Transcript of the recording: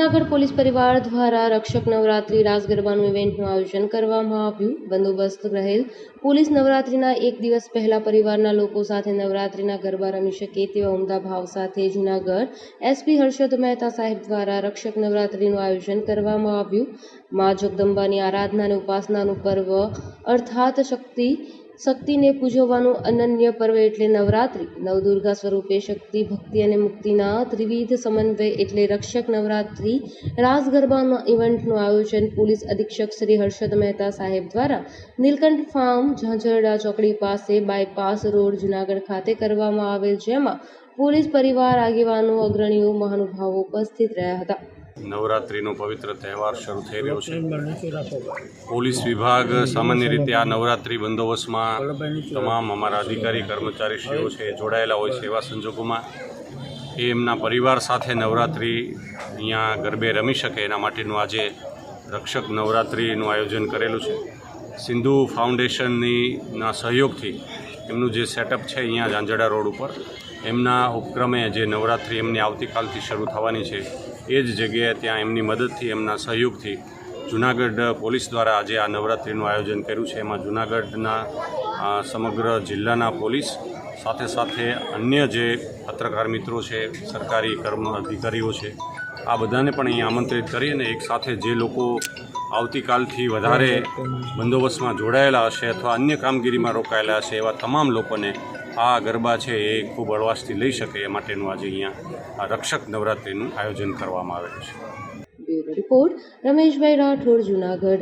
Junagadh police પરિવાર દ્વારા રક્ષક નવરાત્રી રાસ ગરબાનું ઇવેન્ટનું આયોજન કરવામાં આવ્યું. બંદોબસ્ત રહેલ પોલીસ નવરાત્રીના એક દિવસ પહેલા પરિવારના લોકો સાથે નવરાત્રીના ગરબા રમી શકે તેવા ઉમદા ભાવ સાથે જૂનાગઢ એસપી હર્ષદ મહેતા સાહેબ દ્વારા રક્ષક નવરાત્રીનું આયોજન કરવામાં આવ્યું. મા જગદંબાની આરાધના અને ઉપાસનાનું પર્વ અર્થાત શક્તિ શક્તિને પૂજવવાનું અનન્ય પર્વ એટલે નવરાત્રિ. નવદુર્ગા સ્વરૂપે શક્તિ, ભક્તિ અને મુક્તિના ત્રિવિધ સમન્વય એટલે રક્ષક નવરાત્રિ. રાસ ગરબાના ઇવેન્ટનું આયોજન પોલીસ અધિક્ષક શ્રી હર્ષદ મહેતા સાહેબ દ્વારા નીલકંઠ ફાર્મ, ઝાંઝરડા ચોકડી પાસે બાયપાસ રોડ, જુનાગઢ ખાતે કરવામાં આવેલ, જેમાં પોલીસ પરિવાર આગેવાનો, અગ્રણીઓ, મહાનુભાવો ઉપસ્થિત રહ્યા હતા. નવરાત્રિનો પવિત્ર તહેવાર શરૂ થઈ રહ્યો છે. પોલીસ વિભાગ સામાન્ય રીતે આ નવરાત્રિ બંદોબસ્તમાં તમામ અમારા અધિકારી કર્મચારીશ્રીઓ છે જોડાયેલા હોય છે એવા સંજોગોમાં. એ એમના પરિવાર સાથે નવરાત્રિ અહીંયા ગરબે રમી શકે એના માટેનું આજે રક્ષક નવરાત્રિનું આયોજન કરેલું છે. સિંધુ ફાઉન્ડેશનની ના સહયોગથી એમનું જે સેટઅપ છે અહીંયા ઝાંઝડા રોડ ઉપર એમના ઉપક્રમે જે નવરાત્રિ એમની આવતીકાલથી શરૂ થવાની છે એ જ જગ્યાએ ત્યાં એમની મદદથી, એમના સહયોગથી જુનાગઢ પોલીસ દ્વારા આજે આ નવરાત્રિનું આયોજન કર્યું છે. એમાં જુનાગઢના સમગ્ર જિલ્લાના પોલીસ સાથે સાથે અન્ય જે પત્રકાર મિત્રો છે, સરકારી કર્મ અધિકારીઓ છે, આ બધાને પણ અહીં આમંત્રિત કરી અને એક સાથે જે લોકો આવતીકાલથી વધારે બંદોબસ્તમાં જોડાયેલા હશે અથવા અન્ય કામગીરીમાં રોકાયેલા હશે એવા તમામ લોકોને આ ગરબા છે એ ખૂબ હળવાશથી લઈ શકે એ માટેનું આજે અહીંયા રક્ષક નવરાત્રિનું આયોજન કરવામાં આવેલું છે. રિપોર્ટ રમેશભાઈ રાઠોડ, જુનાગઢ.